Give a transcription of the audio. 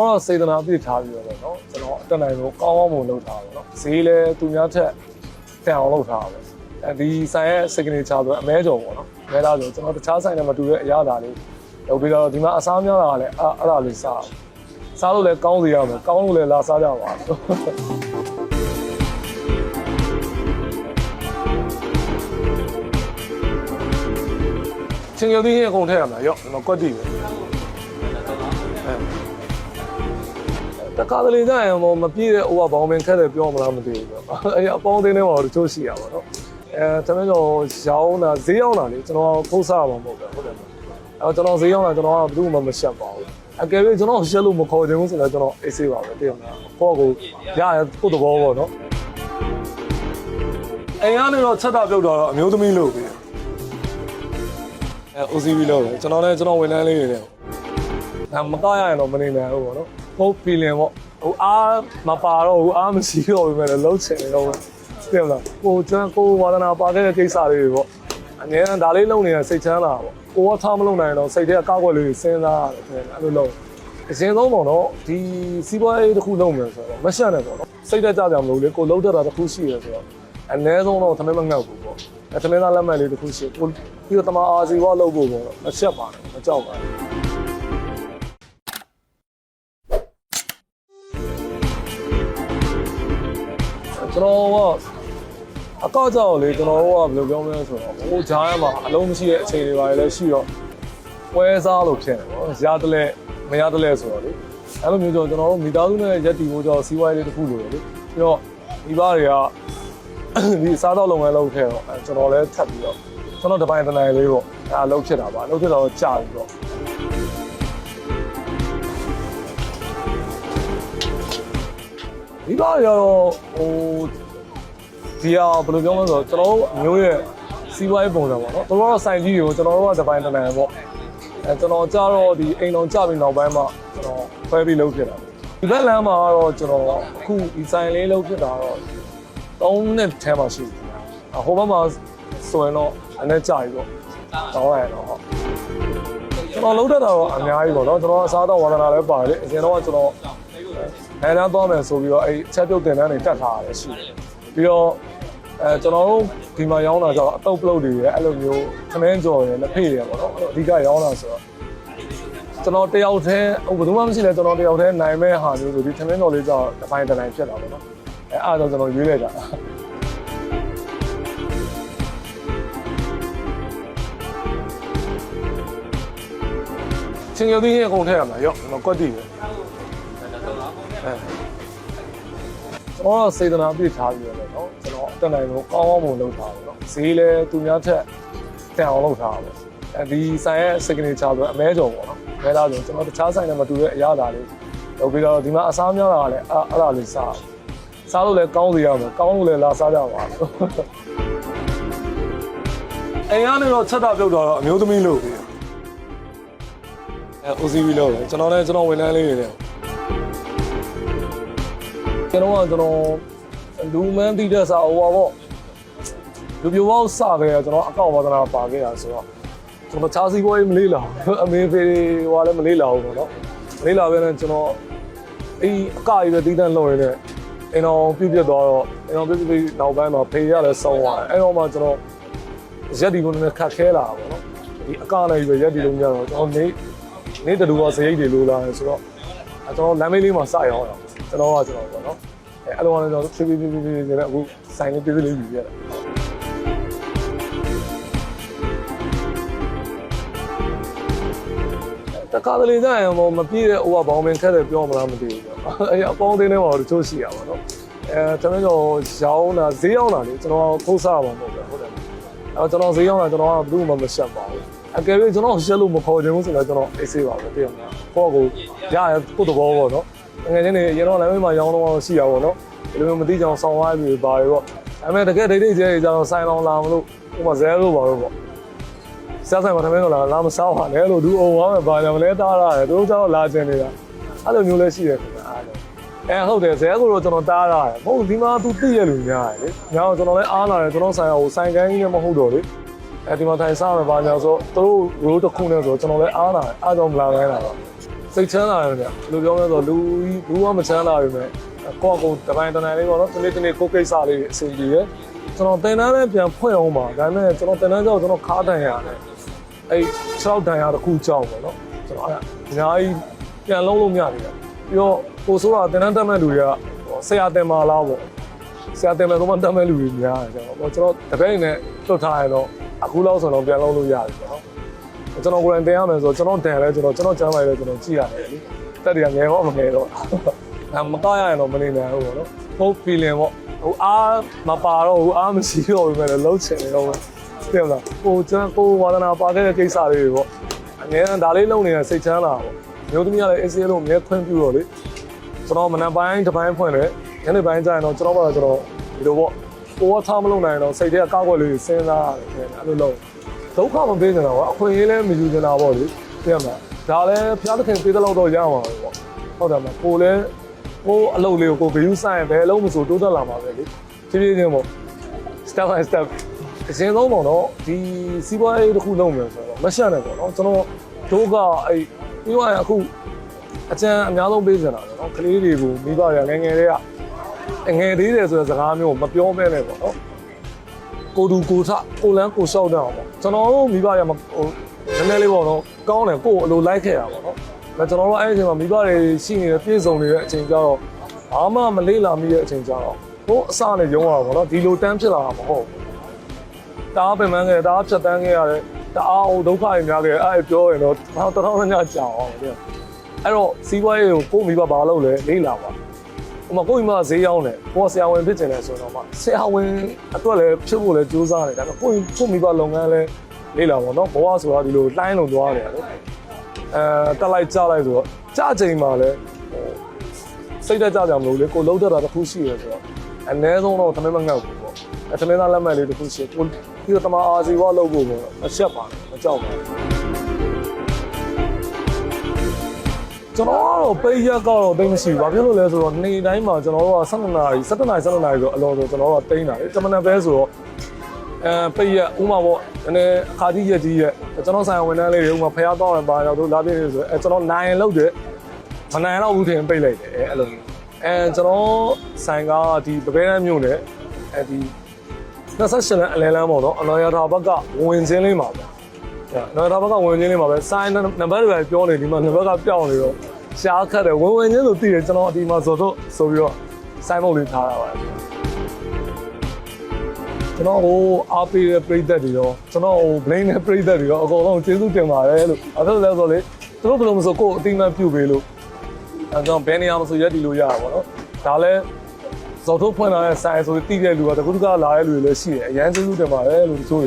ကျွန်တော်တော့စေတနာပြည့်ထားပြီးတော့ပေါ့နော်ကျွန်တော်အတက်နိုင်လို့ကောင်းကောင်းမွန်လုပ်ထားပါတော့ဈေးလည်းသူများထက်တန်အောင်လုပ်ထားပါပဲအဲဒီဆိုင်ရဲ့ signature ဆိုအမဲကြော်ပေါ့နော်အမဲသားဆိုကျွန်တော်တခြားဆိုင်နဲ့မတူတဲ့အရာဓာလေးလုပ်ပြီးတော့ဒီမှာအစားများတာကလည်းအဲ့အဲ့ဒါလေးစားစားလို့လည်းကောင်းစီရမယ်ကောင်းလို့လည်းလာစားကြပါချင်းရုပ်သီးရဲ့အကုန်ထည့်ရမှာရော့ကျွန်တော်ကွက်တီပဲ တကားတလေကြရင်မပြည့်တဲ့ဟိုကဘောင်းပင်ခက်တယ်ပြောမလားမသိဘူးပေါ့အဲအပေါင်းအသင်းထဲမှာတော့တချို့ရှိရပါတော့အဲကျွန်တော်ရောင်းတာဈေးရောက်တာလေကျွန်တော်ဖုတ်စားမှာမဟုတ်ဘူးဟုတ်တယ်အဲကျွန်တော်ဈေးရောက်တာကျွန်တော်ကဘယ်သူမှမရှက်ပါဘူးအကယ်၍ကျွန်တော်ရှက်လို့မခေါ်ချင်ဘူးဆိုတော့ကျွန်တော်အေးဆေးပါပဲတည်ရမလားကိုယ့်ကိုရရကိုယ့်သဘောပေါ့နော်အိမ်ကနေတော့ချက်တာပြုတ်တော့အမျိုးသမီးလို့ပဲအဲ OCV လို့ပဲကျွန်တော်လည်းကျွန်တော်ဝန်ထမ်းလေးတွေလည်း ဒါမကောက်ရရင်တော့မနေနိုင်ဘူးပေါ့နော်ဟုတ် feeling ပေါ့ဟိုအားမပါတော့ဘူးအားမရှိတော့ဘူးမဲ့လုံးချင်နေတော့တယ်မလားကိုကျန်ကိုဝါဒနာပါခဲ့တဲ့ကိစ္စလေးတွေပေါ့အငြင်းဒါလေးလုံနေတဲ့စိတ်ချမ်းသာပေါ့ကိုကထားမလုံနိုင်တော့စိတ်ထဲကောက်ွက်လေးတွေစဉ်းစားရတယ်အဲ့လိုလုံးအရင်ဆုံးပေါ့နော်ဒီစီးပွားရေးတစ်ခုလုပ်မယ်ဆိုတော့မရှက်နဲ့ပေါ့နော်စိတ်တက်ကြကြမလို့လေကိုလုံးတက်တာတစ်ခုရှိရဆိုတော့အနည်းဆုံးတော့သမင်းမငတ်ဘူးပေါ့အဲသမင်းသားလက်မှတ်လေးတစ်ခုရှိကိုပြီးတော့တမအာစီဘောလုပ်ဖို့ပေါ့မရှက်ပါနဲ့မကြောက်ပါနဲ့ ကျွန်တော်ကအကောက်ကြောက်လေကျွန်တော်တို့ကဘယ်လိုပြောမလဲဆိုတော့ဟိုဂျားရမှာအလုံးမရှိတဲ့အခြေအနေတွေပါလည်းရှိတော့ပွဲစားလို့ဖြစ်နေပေါ့ရတလဲမရတလဲဆိုတော့လေအဲ့လိုမျိုးကြောင့်ကျွန်တော်တို့မိသားစုနဲ့ရက်တီဖို့ကြောင့်စီးပွားရေးလေးတစ်ခုလိုလေပြီးတော့ဒီဘာတွေကဒီစားတော့လုပ်ငန်းလုပ်ခဲ့တော့ကျွန်တော်လည်းထပ်ပြီးတော့ကျွန်တော်တပိုင်းတနိုင်လေးပေါ့အဲ့လုပ်ဖြစ်တာပါလုပ်ဖြစ်တော့ကြာပြီတော့ ဒီဘာတွေကတော့ဟိုဒီဟာဘယ်လိုပြောမလဲဆိုတော့ကျွန်တော်တို့မျိုးရဲ့စီးပွားရေးပုံစံပေါ့နော်တော်တော်ဆိုင်ကြီးတွေကိုကျွန်တော်တို့ကတပိုင်းတနိုင်ပေါ့အဲကျွန်တော်ကြတော့ဒီအိမ်တော်ကြပြီးနောက်ပိုင်းမှာကျွန်တော်ခွဲပြီးလုပ်ဖြစ်တာဒီဘက်လမ်းမှာကတော့ကျွန်တော်အခုဒီဆိုင်လေးလုပ်ဖြစ်တာတော့၃နှစ်ထဲမှာရှိတယ်ဟိုဘက်မှာဆိုရင်တော့အနေကြပြီပေါ့တောင်းရတော့ဟုတ်ကျွန်တော်လုပ်တတ်တာတော့အများကြီးပေါ့နော်ကျွန်တော်အစားတော့ဝါသနာလည်းပါတယ်အရင်တော့ကျွန်တော် အဲလမ်းသွားမယ်ဆိုပြီးတော့အဲချက်ပြုတ်တင်တန်းတွေတက်ထားရတယ်ရှိတယ်ပြီးတော့အဲကျွန်တော်တို့ဒီမှာရောင်းတာကျတော့အတုပ်ပလုတ်တွေရအဲ့လိုမျိုးခမင်းကြော်ရလက်ဖေးရပေါ့နော်အဓိကရောင်းတာဆိုတော့ကျွန်တော်တယောက်တည်းဟိုဘယ်သူမှမရှိလဲကျွန်တော်တယောက်တည်းနိုင်မဲ့ဟာမျိုးဆိုဒီခမင်းကြော်လေးကျတော့တစ်ပိုင်းတစ်ပိုင်းဖြစ်တာပေါ့နော်အဲအားတော့ကျွန်တော်ရွေးလိုက်တာချင်းရုပ်သီးရဲ့အကုန်ထည့်ရမှာရော့ကျွန်တော်ကွက်တီပဲ ကျွန်တော်ကစေတနာပြည့်ထားပြီးရယ်နော်ကျွန်တော်အတက်နိုင်ဆုံးကောင်းအောင်မလုပ်ပါဘူးနော်ဈေးလဲသူများထက်တန်အောင်လုပ်ထားပါဘူးအဲဒီဆိုင်ရဲ့ signature ဆိုအမဲကြော်ပေါ့နော်မဲသားကြော်ကျွန်တော်တခြားဆိုင်နဲ့မတူတဲ့အရာဓာတ်လေးလုပ်ပြီးတော့ဒီမှာအစားများတာကလည်းအဲ့အဲ့ဒါလေးစားစားလို့လည်းကောင်းစီရမယ်ကောင်းလို့လည်းလာစားကြပါဘူးအိမ်ကနေတော့ချက်တာပြုတ်တော့အမျိုးသမီးလို့အဲ OCB လို့လေကျွန်တော်လည်းကျွန်တော်ဝန်ထမ်းလေးတွေလည်း ကျွန်တော်ကကျွန်တော်လူမန်းတိတဲ့စာဟိုပါပေါ့လူပြိုပေါက်စခဲ့ရကျွန်တော်အကောက်ဝါသနာပါခဲ့တာဆိုတော့ကျွန်တော်ချားစီပွဲမလေးလာဘူးအမေဖေဟိုကလည်းမလေးလာဘူးပေါ့နော်မလေးလာပဲနဲ့ကျွန်တော်အေးအကကြီးပဲတီးတန်းလောက်ရတဲ့အိမ်တော်ပြုတ်ပြတ်သွားတော့အိမ်တော်ပြုတ်ပြတ်ပြီးနောက်ပိုင်းမှာဖေရလည်းဆုံးသွားတယ်အဲ့တော့မှကျွန်တော်ရက်ဒီကိုလည်းခတ်ခဲလာတာပေါ့နော်ဒီအကလည်းပဲရက်ဒီလုံးကြတော့ကျွန်တော်နေနေတူကစရိတ်တွေလိုလာတယ်ဆိုတော့အဲကျွန်တော်လမ်းမေးလေးမှာစရအောင် ကျွန်တော်ကကျွန်တော်ပေါ့နော်အဲအဲ့လိုကတော့ကျွန်တော်ဖြည်းဖြည်းဖြည်းဖြည်းဖြည်းနဲ့အခုဆိုင်လေးပြေးပြေးလေးယူရတယ်တကားတလေကြရင်မပြည့်တဲ့ဟိုကဘောင်းပင်ခက်တယ်ပြောမလားမသိဘူးပေါ့အဲအပေါင်းအသင်းထဲမှာတော့တချို့ရှိရပါတော့အဲကျွန်တော်ရောင်းတာဈေးရောက်တာလေကျွန်တော်ခိုးစားပါမဟုတ်ဘူးဟုတ်တယ်အဲကျွန်တော်ဈေးရောက်တာကျွန်တော်ကဘယ်သူမှမရှက်ပါဘူးအကယ်၍ကျွန်တော်ရှက်လို့မခေါ်ချင်ဘူးဆိုတော့ကျွန်တော်အေးဆေးပါပဲတည်ရမလားကိုယ့်ကိုရရကိုယ့်သဘောပေါ့နော် ငယ်ချင်းတွေရင်တော့လမ်းမေးမှာရောင်းတော့ရှိရပါတော့ဒီလိုမျိုးမသိကြအောင်ဆောင်းသွားပြီပါရောပေါ့ဒါပေမဲ့တကယ်ဒိတ်ဒိတ်ကျဲကျတော့ဆိုင်လောင်လာမလို့ဟိုမှာဇဲလို့ပါတော့ပေါ့စားဆိုင်မှာတမင်းတော့လာလာမစားပါနဲ့လို့ဒူအောင်သွားမယ်ဘာကြောင့်လဲတားရတယ်သူတို့ကျတော့လာကျင်နေတာအဲ့လိုမျိုးလည်းရှိတယ်ခင်ဗျာအဲဟုတ်တယ်ဇဲဆိုတော့ကျွန်တော်တားရတယ်မဟုတ်ဒီမှာသူသိရလူများတယ်လေညာတော့ကျွန်တော်လည်းအားလာတယ်ကျွန်တော်ဆိုင်ဟိုဆိုင်ကန်းကြီးလည်းမဟုတ်တော့လေအဲဒီမှာထိုင်စားမယ်ဘာညာဆိုသူတို့ရိုးတစ်ခုနဲ့ဆိုကျွန်တော်လည်းအားလာတယ်အားကြောင့်မလာနိုင်တာပါ စိတ်ချမ်းသာတယ်ဗျလူပြောမယ်ဆိုလူကြီးဘူးကမချမ်းသာပြီမဲ့ကိုယ့်အကုန်တပိုင်းတနိုင်လေးပေါ့နော်ဒီနေ့ဒီနေ့ကိုယ်ကိစ္စလေးအဆင်ပြေရကျွန်တော်တင်တန်းနဲ့ပြန်ဖွင့်အောင်ပါဒါပေမဲ့ကျွန်တော်တင်တန်းကြောင့်ကျွန်တော်ခါတန်ရတယ်အဲ့6တန်ရတစ်ခုကြောက်ပေါ့နော်ကျွန်တော်အဲ့အများကြီးပြန်လုံးလို့မရဘူးပြီးတော့ကိုဆိုးတာတင်တန်းတက်မဲ့လူတွေကဆရာတင်မာလားပေါ့ဆရာတင်မဲ့တော့တက်မဲ့လူတွေများတယ်ကျွန်တော်ကျွန်တော်တပည့်နဲ့လွတ်ထားရတော့အခုလောက်ဆိုတော့ပြန်လုံးလို့ရတယ်ပေါ့နော် ကျွန်တော်ကိုယ်တိုင်တင်ရမယ်ဆိုတော့ကျွန်တော်တန်လဲကျွန်တော်ကျွန်တော်ကျမ်းလိုက်လဲကျွန်တော်ကြည့်ရတယ်လေတက်တွေကငယ်တော့မငယ်တော့အဲမတော့ရရင်တော့မနေနိုင်ဘူးပေါ့နော်ဟုတ် feeling ပေါ့ဟိုအားမပါတော့ဟိုအားမရှိတော့ဘူးပဲလုံးချင်နေတော့ပဲပြန်လာဟိုကျွန်တော်ကိုဝါဒနာပါခဲ့တဲ့ကိစ္စလေးတွေပေါ့အငယ်ဒါလေးလုံးနေတဲ့စိတ်ချမ်းသာပေါ့မျိုးသမီးကလည်း AC လို့မြဲခွင့်ပြုတော့လေကျွန်တော်မနက်ပိုင်းတစ်ပိုင်းဖွင့်တယ်ညနေပိုင်းကျရင်တော့ကျွန်တော်ကတော့ကျွန်တော်ဒီလိုပေါ့ကိုယ်ကထားမလုပ်နိုင်တော့စိတ်ထဲကောက်ွက်လေးစဉ်းစားရတယ်အဲ့လိုလုံး ဒုက္ခမပေးနေတာပေါ့အခွင့်အရေးလည်းမယူနေတာပေါ့လေသိရမလားဒါလည်းဖျားသခင်ပေးတဲ့လောက်တော့ရမှာပဲပေါ့ဟုတ်တယ်မကိုလည်းကိုအလုပ်လေးကိုကိုဂယူးဆိုင်ဘယ်အလုပ်မဆိုတိုးတက်လာမှာပဲလေဖြည်းဖြည်းချင်းပေါ့ step by step အရင်ဆုံးပေါ့နော်ဒီစီးပွားရေးတစ်ခုလုပ်မယ်ဆိုတော့မရှက်နဲ့ပေါ့နော်ကျွန်တော်တို့ကအဲ့ပြီးတော့အခုအကျန်အများဆုံးပေးနေတာပေါ့နော်ကလေးတွေကိုမိဘတွေကငယ်ငယ်လေးကအငယ်သေးတယ်ဆိုတဲ့စကားမျိုးမပြောမဲနဲ့ပေါ့နော် ကိုတူကိုထကိုလန်းကိုလျှောက်တဲ့အောင်ပေါ့ကျွန်တော်တို့မိဘရမဟိုနည်းနည်းလေးပေါ့နော်ကောင်းတယ်ကိုယ်အလိုလိုက်ခဲ့ရပါပေါ့နော်ဒါကျွန်တော်တို့အဲ့ဒီအချိန်မှာမိဘတွေရှိနေတဲ့ပြည့်စုံနေတဲ့အချိန်ကျတော့ဘာမှမလေးလာမိတဲ့အချိန်ကျတော့ဟိုအစနဲ့ရုံးရတာပေါ့နော်ဒီလိုတန်းဖြစ်လာတာမဟုတ်ဘူးတအားပင်ပန်းခဲ့တအားဖြတ်တန်းခဲ့ရတယ်တအားဟိုဒုက္ခတွေများခဲ့အဲ့ပြောရင်တော့တော်တော်များများကြောင်အောင်တဲ့အဲ့တော့စီးပွားရေးကိုကိုမိဘဘာလုပ်လဲလေးလာပါ ဟိုမှာကိုယ့်မိမဈေးရောက်တယ်ကိုယ်ဆရာဝန်ဖြစ်ကျင်တယ်ဆိုတော့မှဆရာဝန်အတွက်လည်းဖြစ်ဖို့လည်းကြိုးစားတယ်ဒါပေမဲ့ကိုယ့်ကိုယ့်မိဘလုပ်ငန်းလည်းလေးလာပေါ့နော်ဘဝဆိုတာဒီလိုလှိုင်းလုံသွားတယ်လေအဲတက်လိုက်ကြလိုက်ဆိုတော့ကြချိန်မှာလည်းဟိုစိတ်တက်ကြကြမလို့လေကိုလှုပ်တတ်တာတစ်ခုရှိရဆိုတော့အနည်းဆုံးတော့သမင်းမငတ်ဘူးပေါ့အဲသမင်းသားလက်မှတ်လေးတစ်ခုရှိကိုပြီးတော့တမအာစီဘလုပ်ဖို့ပေါ့အချက်ပါမကြောက်ပါဘူး ကျွန်တော်ကတော့ပိတ်ရက်ကတော့တိတ်မရှိဘူး။ဘာဖြစ်လို့လဲဆိုတော့နေ့တိုင်းမှာကျွန်တော်တို့က12နာရီ17နာရီ17နာရီဆိုအလောဆိုကျွန်တော်တို့ကတိန်းတာလေ။တမန်ပဲဆိုတော့အဲပိတ်ရက်ဥမာပေါ့နည်းနည်းအခါကြီးရက်ကြီးရက်ကျွန်တော်ဆိုင်ဝန်ထမ်းလေးတွေဥမာဖျားတော့ရင်ပါတော့တို့လာပြည့်နေဆိုအဲကျွန်တော်နိုင်လောက်တယ်မနိုင်တော့ဘူးထင်ပိတ်လိုက်တယ်အဲအဲ့လိုမျိုးအဲကျွန်တော်ဆိုင်ကဒီပပဲတန်းမြို့နယ်အဲဒီ28လမ်းအလဲလမ်းပေါ့နော်အနော်ရထာဘက်ကဝင်ချင်းလေးမှာပေါ့။နော်ရထာဘက်ကဝင်ချင်းလေးမှာပဲဆိုင်နံပါတ်တွေပြောနေဒီမှာနံပါတ်ကပြောင်းနေတော့ ရှားခတ်တယ်ဝင်ဝင်ချင်းဆိုတည်တယ်ကျွန်တော်ဒီမှာဆိုတော့ဆိုပြီးတော့ဆိုင်မုတ်လေးထားတာပါကျွန်တော်ဟိုအားပေးတဲ့ပရိသတ်တွေရောကျွန်တော်ဟို blame တဲ့ပရိသတ်တွေရောအကုန်လုံးကျေးဇူးတင်ပါတယ်လို့အဲ့ဒါလည်းဆိုလေသူတို့ဘယ်လိုမဆိုကိုယ်အတိအမှန်ပြုပေးလို့အဲကျွန်တော်ဘယ်နေရာမှာဆိုရက်တီလို့ရတာပေါ့နော်ဒါလည်းဇော်ထုတ်ဖွင့်လာတဲ့ဆိုင်ဆိုတည်တဲ့လူကတကူတကလာတဲ့လူတွေလည်းရှိတယ်အရန်ကျေးဇူးတင်ပါတယ်လို့ဆိုရ